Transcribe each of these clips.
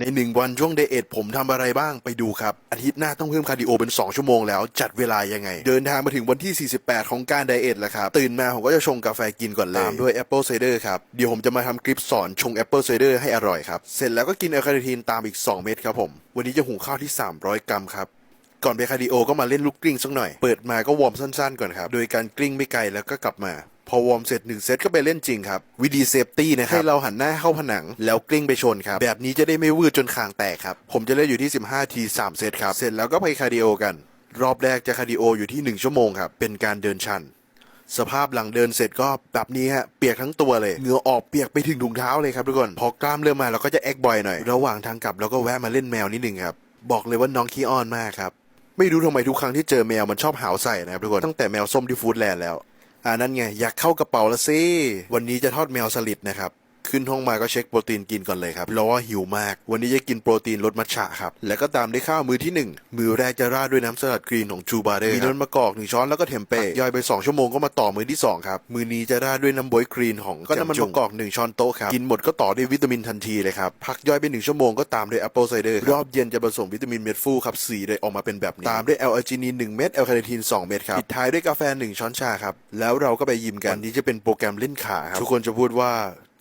ในหนึ่งวันช่วงเดเอทผมทำอะไรบ้างไปดูครับ อาทิตย์หน้าต้องเพิ่มคาร์ดิโอเป็น 2 ชั่วโมงแล้ว จัดเวลายังไง เดินทางมาถึงวันที่ 48 ของการไดเอทแล้วครับ ตื่นมาผมก็จะชงกาแฟกินก่อนเลยตามด้วยแอปเปิลไซเดอร์ครับ เดี๋ยวผมจะมาทำคลิปสอนชงแอปเปิลไซเดอร์ให้อร่อยครับ เสร็จแล้วก็กินแอลคาเนทีนตามอีก 2 เม็ดครับผม วันนี้จะหุงข้าวที่ 300 กรัมครับ ก่อนไปคาร์ดิโอก็มาเล่นลูกกลิ้งสักหน่อย เปิดมาก็วอร์มสั้นๆก่อนครับ โดยการกลิ้งไม่ไกลแล้วก็กลับมาพ อวอร์มเสร็จหนึ่งเซตก็ไปเล่นจริงครับ วิธีเซฟตี้นะครับให้เราหันหน้าเข้าผนัง แล้วกลิ้งไปชนครับ แบบนี้จะได้ไม่วืดจนคางแตกครับ ผมจะเล่นอยู่ที่ 15 ที 3 เซตครับ เสร็จแล้วก็ไปคาร์ดิโอกัน รอบแรกจะคาร์ดิโออยู่ที่ 1 ชั่วโมงครับ เป็นการเดินชัน สภาพหลังเดินเสร็จก็แบบนี้ฮะเปียกทั้งตัวเลยเหงื่อออกเปียกไปถึงถุงเท้าเลยครับทุกคนพอกล้ามเริ่มมาเราก็จะแอคบ่อยหน่อยระหว่างทางกลับเราก็แวะมาเล่นแมวนิดหนึ่งครับบอกเลยว่าน้องขี้อ้อนมากครับไม่รู้ทำไมทุกครั้งที่เจอแมวมันชอบหาวใส่นะครับทุกคนตั้งแต่แมวส้มที่ฟู้ดแลนด์แล้ว อ่านั่นไงอยากเข้ากระเป๋าละสิวันนี้จะทอดแมวสลิดนะครับ ขึ้นห้องมาก็เช็คโปรตีนกินก่อนเลยครับเพราะว่าหิวมาก วันนี้จะกินโปรตีนรสมัทฉะครับ แล้วก็ตามด้วยข้าวมือที่หนึ่งมือแรกจะราดด้วยน้ำสลัดกรีนของจูบาร์เดอร์มีน้ำมะกอกหนึ่งช้อนแล้วก็เทมเป้ย่อยไป 2 ชั่วโมงก็มาต่อมือที่2ครับมือนี้จะราดด้วยน้ำบวยกรีนของก็น้ำมันมะกอกหนึ่งช้อนโต๊ะครับกินหมดก็ต่อด้วยวิตามินทันทีเลยครับพักย่อยไปหนึ่งชั่วโมงก็ตามด้วยแอปเปิลไซเดอร์รอบเย็นจะผสมวิตามินเม็ดฟูครับสีเลยออกมาเป็นแบบนี้ตามด้วยแอลอาจินีน1เม็ดแอลคาเนทีน2เม็ดครับปิดท้ายด้วยกาแฟหนึ่งช้อนชาครับแล้วเราก็ไปยิมกันวันนี้จะเป็นโปรแกรมเล่นขาครับทุกคนจะพูดว่า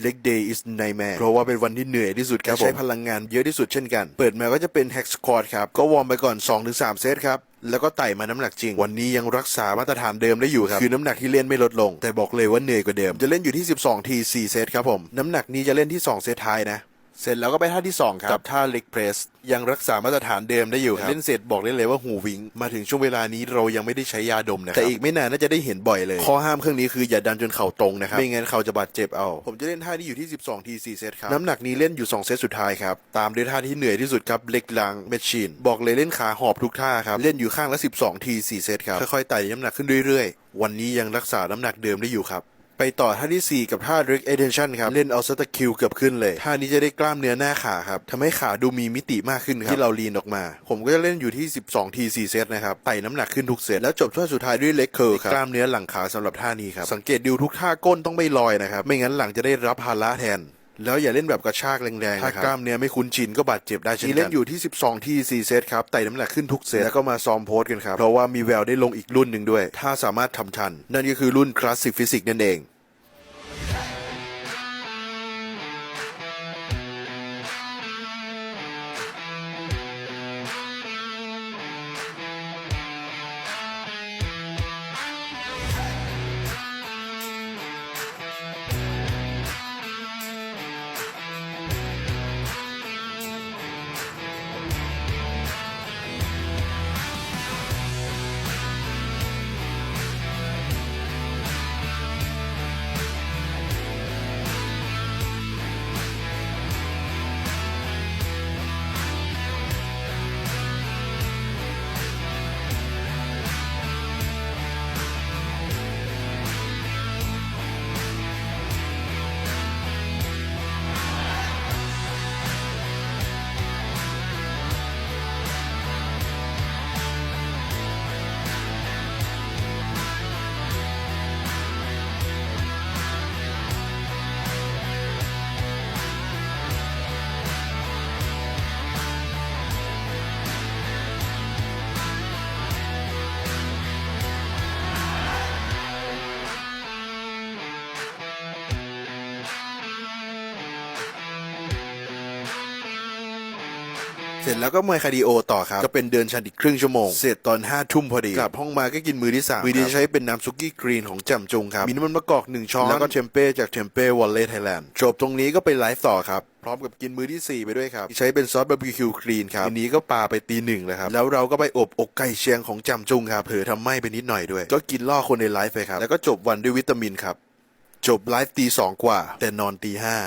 leg day is nightmare เพราะว่าเป็นวันที่เหนื่อยที่สุดครับใช้พลังงานเยอะที่สุดเช่นกัน เปิดมาก็จะเป็น hack squat ครับ ก็วอร์มไปก่อน 2-3 เซตครับแล้วก็ไต่มาน้ำหนักจริง วันนี้ยังรักษามาตรฐานเดิมได้อยู่ครับ คือน้ำหนักที่เล่นไม่ลดลง แต่บอกเลยว่าเหนื่อยกว่าเดิม จะเล่นอยู่ที่ 12 ที 4 เซตครับผม น้ำหนักนี้จะเล่นที่ 2 เซตท้ายนะ เสร็จแล้วก็ไปท่าที่ 2 ครับกับท่า leg press ยังรักษามาตรฐานเดิมได้อยู่ครับเล่นเสร็จบอกได้เลยว่าหูวิง มาถึงช่วงเวลานี้เรายังไม่ได้ใช้ยาดมนะครับแต่อีกไม่นานน่าจะได้เห็นบ่อยเลย ข้อห้ามเครื่องนี้คืออย่าดันจนเข่าตรงนะครับไม่งั้นเข่าจะบาดเจ็บเอา ผมจะเล่นท่าที่อยู่ที่ 12ที4เซตครับน้ำหนักนี้เล่นอยู่ 2 เซตสุดท้ายครับตามด้วยท่าที่เหนื่อยที่สุดครับ leg lang machine บอกเลยเล่นขาหอบทุกท่าครับเล่นอยู่ข้างละ 12ที4เซตครับค่อยๆไต่น้ำหนักขึ้นเรื่อยๆ วันนี้ยังรักษาน้ำหนักเดิมได้อยู่ครับ ไปต่อท่าที่ 4 กับท่า Direct Attention ครับ เล่นเอาสตะคิวเกือบขึ้นเลย ท่านี้จะได้กล้ามเนื้อหน้าขาครับทำให้ขาดูมีมิติมากขึ้นครับ ที่เราลีนออกมา ผมก็จะเล่นอยู่ที่ 12 ที4เซตนะครับไต่น้ำหนักขึ้นทุกเซตแล้วจบท่าสุดท้ายด้วยเล็กเคิร์ครับกล้ามเนื้อหลังขาสำหรับท่านี้ครับสังเกตดูทุกท่าก้นต้องไม่ลอยนะครับไม่งั้นหลังจะได้รับภาระแทน แล้วอย่าเล่นแบบกระชากแรงๆถ้ากล้ามเนื้อไม่คุ้นชินก็บาดเจ็บได้เช่นกันนี่เล่นอยู่ที่ 12 ที่ 4 เซตครับไต่น้ำหนักขึ้นทุกเซตแล้วก็มาซ้อมโพสกันครับเพราะว่ามีแววได้ลงอีกรุ่นหนึ่งด้วย ถ้าสามารถทำทัน นั่นก็คือรุ่นคลาสสิกฟิสิกนั่นเอง เสร็จแล้วก็มาคาร์ดิโอต่อครับ ก็เป็นเดินชันอีกครึ่งชั่วโมง เสร็จตอน5้าทุ่มพอดี กลับห้องมาก็กินมือที่3มือที่ใช้เป็นน้ำซุกี้กรีนของแจ่มจงครับ มีน้ำมันมะกอก1ช้อน แล้วก็เทมเป้จากเทมเป้วอลเล่ไทยแลนด์ จบตรงนี้ก็ไปไลฟ์ต่อครับพร้อมกับกินมือที่ 4 ไปด้วยครับ ใช้เป็นซอสบาร์บีคิวครีนครับทีนี้ก็ปาไปตีหนึ่งเลยครับ แล้วเราก็ไปอบอกไก่เชียงของแจ่มจุงครับเผลอทำไหม้ไปนิดหน่อยด้วย ก็กินล่อคนในไลฟ์ไปครับ แล้วก็จบวันด้วยวิตามินครับ จบไลฟ์ตีสองกว่า แต่นอนตีห้า